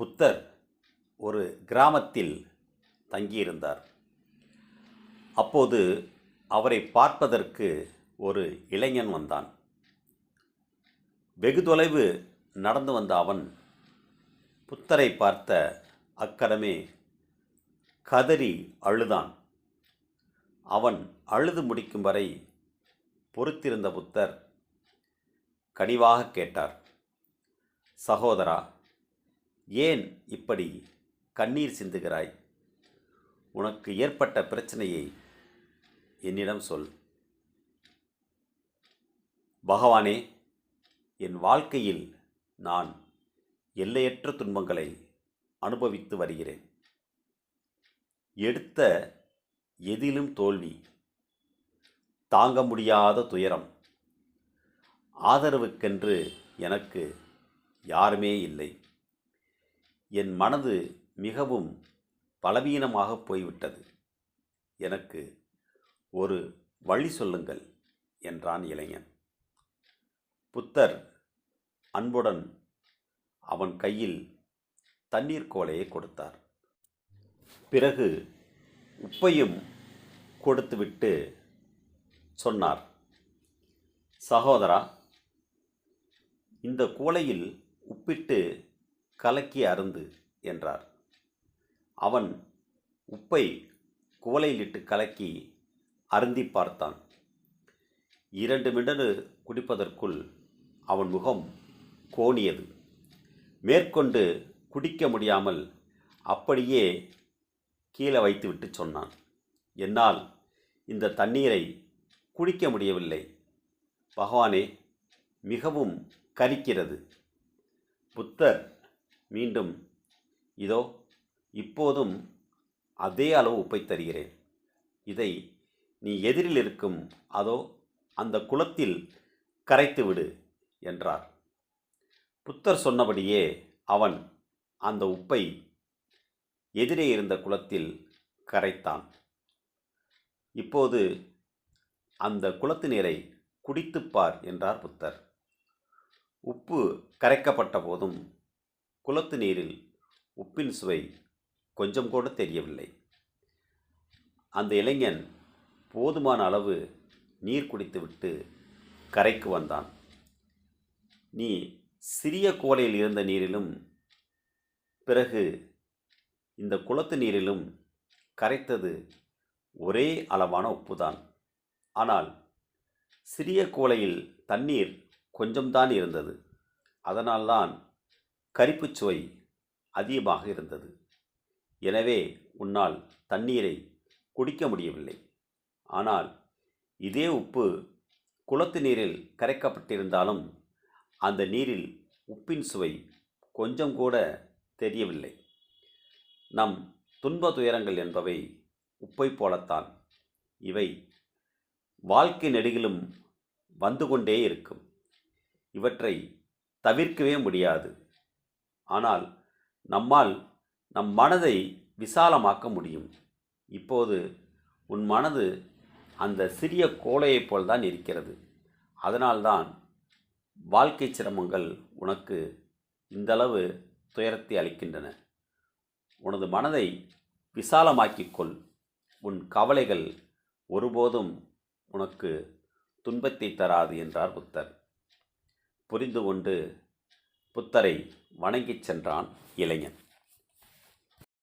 புத்தர் ஒரு கிராமத்தில் தங்கியிருந்தார். அப்போது அவரை பார்ப்பதற்கு ஒரு இளைஞன் வந்தான். வெகு தொலைவு நடந்து வந்த அவன் புத்தரை பார்த்த அக்கடமே கதறி அழுதான். அவன் அழுது முடிக்கும் வரை பொறுத்திருந்த புத்தர் கனிவாக கேட்டார் சகோதரா ஏன் இப்படி கண்ணீர் சிந்துகிறாய்? உனக்கு ஏற்பட்ட பிரச்சனையை என்னிடம் சொல். பகவானே என் வாழ்க்கையில் நான் எல்லையற்ற துன்பங்களை அனுபவித்து வருகிறேன். எடுத்த எதிலும் தோல்வி தாங்க முடியாத துயரம் ஆதரவுக்கென்று எனக்கு யாருமே இல்லை. என் மனது மிகவும் பலவீனமாக போய்விட்டது. எனக்கு ஒரு வழி சொல்லுங்கள் என்றான் இளைஞன். புத்தர் அன்புடன் அவன் கையில் தண்ணீர் கோலையை கொடுத்தார். பிறகு உப்பையும் கொடுத்துவிட்டு சொன்னார் சகோதரா இந்த கூலையில் உப்பிட்டு கலக்கி அருந்து என்றார். அவன் உப்பை குவலையிலிட்டு கலக்கி அருந்தி பார்த்தான். இரண்டு மிடரு குடிப்பதற்குள் அவன் முகம் கோணியது. மேற்கொண்டு குடிக்க முடியாமல் அப்படியே கீழே வைத்துவிட்டு சொன்னான். என்னால் இந்த தண்ணீரை குடிக்க முடியவில்லை. பகவானே மிகவும் கரிக்கிறது. புத்தர் மீண்டும் இதோ இப்போதும் அதே அளவு உப்பை தருகிறேன். இதை நீ எதிரில் இருக்கும் அதோ அந்த குளத்தில் கரைத்து விடு என்றார். புத்தர் சொன்னபடியே அவன் அந்த உப்பை எதிரே இருந்த குளத்தில் கரைத்தான். இப்போது அந்த குளத்து நீரை குடித்துப் பார் என்றார் புத்தர். உப்பு கரைக்கப்பட்ட போதும் குளத்து நீரில் உப்பின் சுவை கொஞ்சம் கூட தெரியவில்லை. அந்த இளைஞன் போதுமான அளவு நீர் குடித்துவிட்டு கரைக்கு வந்தான். நீ சிறிய கோலையில் இருந்த நீரிலும் பிறகு இந்த குளத்து நீரிலும் கரைத்தது ஒரே அளவான உப்புதான். ஆனால் சிறிய கோலையில் தண்ணீர் கொஞ்சம்தான் இருந்தது. அதனால்தான் கரிப்புச் சுவை அதிகமாக இருந்தது. எனவே உன்னால் தண்ணீரை குடிக்க முடியவில்லை. ஆனால் இதே உப்பு குளத்து நீரில் கரைக்கப்பட்டிருந்தாலும் அந்த நீரில் உப்பின் சுவை கொஞ்சம் கூட தெரியவில்லை. நம் துன்ப துயரங்கள் என்பவை உப்பை போலத்தான். இவை வாழ்க்கை நெடுகிலும் வந்து கொண்டே இருக்கும். இவற்றை தவிர்க்கவே முடியாது. ஆனால் நம்மால் நம் மனதை விசாலமாக்க முடியும். இப்போது உன் மனது அந்த சிறிய கோலையைப் போல்தான் இருக்கிறது. அதனால்தான் வாழ்க்கை சிரமங்கள் உனக்கு இந்தளவு துயரத்தை அளிக்கின்றன. உனது மனதை விசாலமாக்கிக் கொள். உன் கவலைகள் ஒருபோதும் உனக்கு துன்பத்தை தராது என்றார் புத்தர். புரிந்து கொண்டு புத்தரை வணங்கிச் சென்றான் இளைஞன்.